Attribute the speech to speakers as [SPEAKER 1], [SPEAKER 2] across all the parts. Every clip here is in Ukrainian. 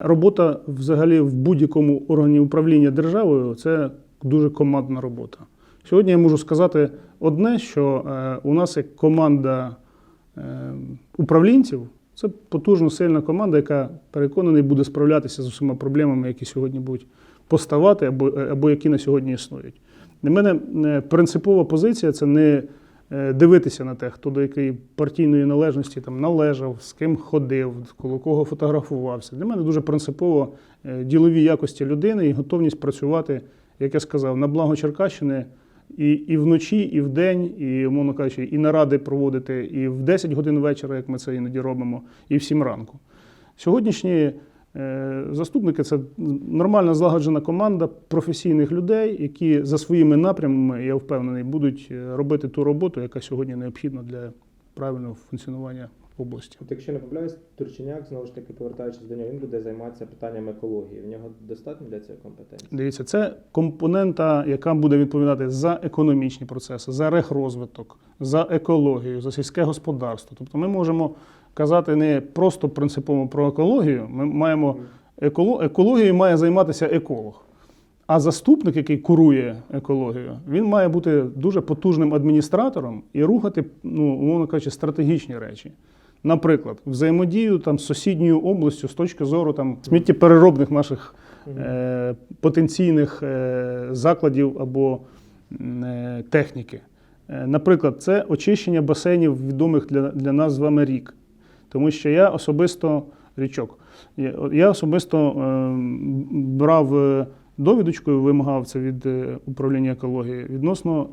[SPEAKER 1] Робота взагалі в будь-якому органі управління державою це дуже командна робота. Сьогодні я можу сказати одне, що е, у нас як команда е, управлінців, це потужна сильна команда, яка переконаний буде справлятися з усіма проблемами, які сьогодні будуть поставати або, або які на сьогодні існують. Для мене е, принципова позиція це не е, дивитися на те, хто до якої партійної належності там належав, з ким ходив, коло кого фотографувався. Для мене дуже принципово е, ділові якості людини і готовність працювати, як я сказав, на благо Черкащини і, і вночі, і вдень, і, умовно кажучи, і наради проводити, і в 10 годин вечора, як ми це іноді робимо, і в 7 ранку. Сьогоднішні е, заступники це нормальна злагоджена команда професійних людей, які за своїми напрямами, я впевнений, будуть е, робити ту роботу, яка сьогодні необхідна для правильного функціонування області.
[SPEAKER 2] От якщо не помиляюсь, Турчиняк, знову ж таки, повертаючись до нього, він буде займатися питанням екології. В нього достатньо для цього компетенції?
[SPEAKER 1] Дивіться, це компонента, яка буде відповідати за економічні процеси, за рехрозвиток, за екологію, за сільське господарство. Тобто ми можемо казати не просто принципово про екологію, ми маємо еколо... екологією має займатися еколог. А заступник, який курує екологію, він має бути дуже потужним адміністратором і рухати, ну, умовно кажучи, стратегічні речі. Наприклад, взаємодію там, з сусідньою областю з точки зору там, сміттєпереробних наших е, потенційних е, закладів або е, техніки. Е, наприклад, це очищення басейнів відомих для, для нас з вами рік. Тому що я особисто річок. Я, особисто е, брав е, довідочку і вимагав це від е, управління екології відносно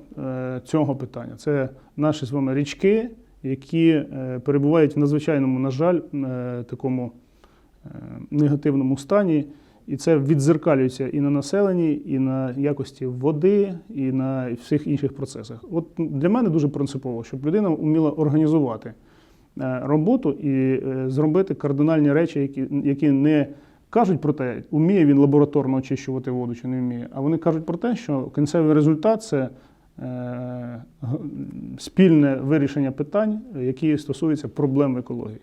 [SPEAKER 1] цього питання. Це наші з вами річки, які перебувають в надзвичайному, на жаль, такому негативному стані. І це відзеркалюється і на населенні, і на якості води, і на всіх інших процесах. От для мене дуже принципово, щоб людина вміла організувати роботу і е, зробити кардинальні речі, які, які не кажуть про те, вміє він лабораторно очищувати воду чи не вміє, а вони кажуть про те, що кінцевий результат це е, спільне вирішення питань, які стосуються проблем екології.